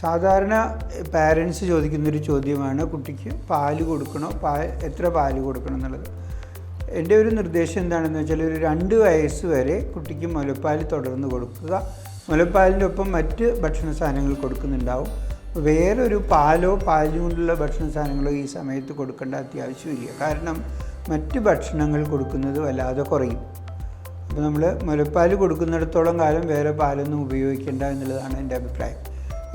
സാധാരണ പാരൻസ് ചോദിക്കുന്നൊരു ചോദ്യമാണ് കുട്ടിക്ക് പാൽ കൊടുക്കണോ? പാ എത്ര പാൽ കൊടുക്കണം എന്നുള്ളത്? എന്റെ ഒരു നിർദ്ദേശം എന്താണെന്ന് വെച്ചാൽ ഒരു രണ്ട് വയസ്സ് വരെ കുട്ടിക്ക് മുലപ്പാൽ തുടർന്ന് കൊടുക്കുക. മുലപ്പാലിന്റെ ഒപ്പം മറ്റ് ഭക്ഷണ സാധനങ്ങൾ കൊടുക്കുന്നുണ്ടാവും. വേറൊരു പാലോ പാലും കൊണ്ടുള്ള ഭക്ഷണ സാധനങ്ങളോ ഈ സമയത്ത് കൊടുക്കേണ്ട അത്യാവശ്യമില്ല. കാരണം മറ്റ് ഭക്ഷണങ്ങൾ കൊടുക്കുന്നത് വല്ലാതെ കുറയും. അപ്പോൾ നമ്മൾ മുലപ്പാൽ കൊടുക്കുന്നിടത്തോളം കാലം വേറെ പാലൊന്നും ഉപയോഗിക്കേണ്ട എന്നുള്ളതാണ് എന്റെ അഭിപ്രായം.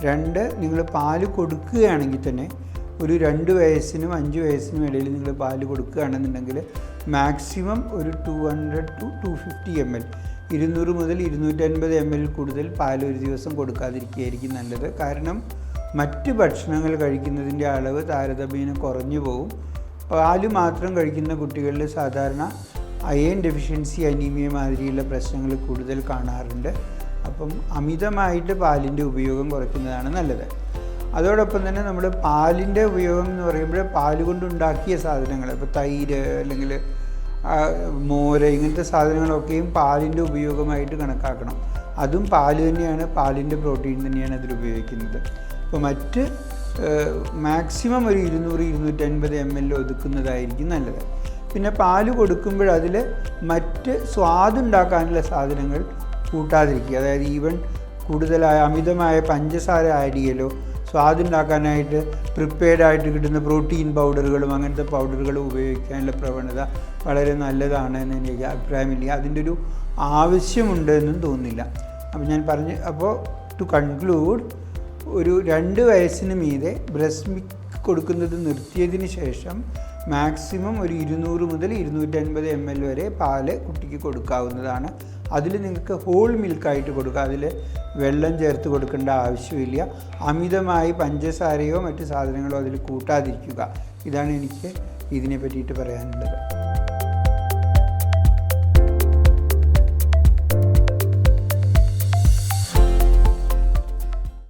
രണ്ട് നിങ്ങൾ പാൽ കൊടുക്കുകയാണെങ്കിൽ തന്നെ ഒരു രണ്ട് വയസ്സിനും അഞ്ച് വയസ്സിനും ഇടയിൽ നിങ്ങൾ പാൽ കൊടുക്കുകയാണെന്നുണ്ടെങ്കിൽ മാക്സിമം ഒരു two hundred two two fifty M L ഇരുന്നൂറ് മുതൽ ഇരുന്നൂറ്റൻപത് എം എൽ കൂടുതൽ പാൽ ഒരു ദിവസം കൊടുക്കാതിരിക്കുകയായിരിക്കും നല്ലത്. കാരണം മറ്റ് ഭക്ഷണങ്ങൾ കഴിക്കുന്നതിന്റെ അളവ് താരതമ്യേന കുറഞ്ഞു പോകും പാൽ മാത്രം കഴിക്കുന്ന കുട്ടികളിൽ സാധാരണ അയൺ ഡെഫിഷ്യൻസി അനീമിയ മാതിരിയുള്ള പ്രശ്നങ്ങൾ കൂടുതൽ കാണാറുണ്ട്. അപ്പം അമിതമായിട്ട് പാലിന്റെ ഉപയോഗം കുറയ്ക്കുന്നതാണ് നല്ലത്. അതോടൊപ്പം തന്നെ നമ്മൾ പാലിന്റെ ഉപയോഗം എന്ന് പറയുമ്പോൾ പാൽ കൊണ്ടുണ്ടാക്കിയ സാധനങ്ങൾ ഇപ്പോൾ തൈര് അല്ലെങ്കിൽ മോര് ഇങ്ങനത്തെ സാധനങ്ങളൊക്കെയും പാലിന്റെ ഉപയോഗമായിട്ട് കണക്കാക്കണം. അതും പാൽ തന്നെയാണ് പാലിന്റെ പ്രോട്ടീൻ തന്നെയാണ് അതിൽ ഉപയോഗിക്കുന്നത്. അപ്പോൾ മറ്റ് മാക്സിമം ഒരു ഇരുന്നൂറ് ഇരുന്നൂറ്റൻപത് എം എൽ ഒതുക്കുന്നതായിരിക്കും നല്ലത്. പിന്നെ പാൽ കൊടുക്കുമ്പോൾ അതിൽ മറ്റ് സ്വാദുണ്ടാക്കാനുള്ള സാധനങ്ങൾ കൂട്ടാതിരിക്കുക. അതായത് ഈവൻ കൂടുതലായ അമിതമായ പഞ്ചസാര ആഡ് ചെയ്യലോ. സ്വാദുണ്ടാക്കാനായിട്ട് പ്രിപ്പയർഡ് ആയിട്ട് കിട്ടുന്ന പ്രോട്ടീൻ പൗഡറുകളും അങ്ങനത്തെ പൗഡറുകളും ഉപയോഗിക്കാനുള്ള പ്രവണത വളരെ നല്ലതാണ് എന്ന് എനിക്ക് അഭിപ്രായമില്ല. അതിന്റെ ഒരു ആവശ്യമുണ്ട് എന്നും തോന്നുന്നില്ല. അപ്പോൾ ഞാൻ പറഞ്ഞ് അപ്പോൾ ടു കൺക്ലൂഡ് ഒരു രണ്ട് വയസ്സിന് മീതെ ബ്രസ്റ്റ് മിൽക്ക് കൊടുക്കുന്നത് നിർത്തിയതിന് ശേഷം മാക്സിമം ഒരു ഇരുന്നൂറ് മുതൽ ഇരുന്നൂറ്റൻപത് എം എൽ വരെ പാൽ കുട്ടിക്ക് കൊടുക്കാവുന്നതാണ്. അതിൽ നിങ്ങൾക്ക് ഹോൾ മിൽക്കായിട്ട് കൊടുക്കുക അതിൽ വെള്ളം ചേർത്ത് കൊടുക്കേണ്ട ആവശ്യമില്ല. അമിതമായി പഞ്ചസാരയോ മറ്റ് സാധനങ്ങളോ അതിൽ കൂട്ടാതിരിക്കുക. ഇതാണ് എനിക്ക് ഇതിനെ പറ്റിയിട്ട് പറയാനുള്ളത്.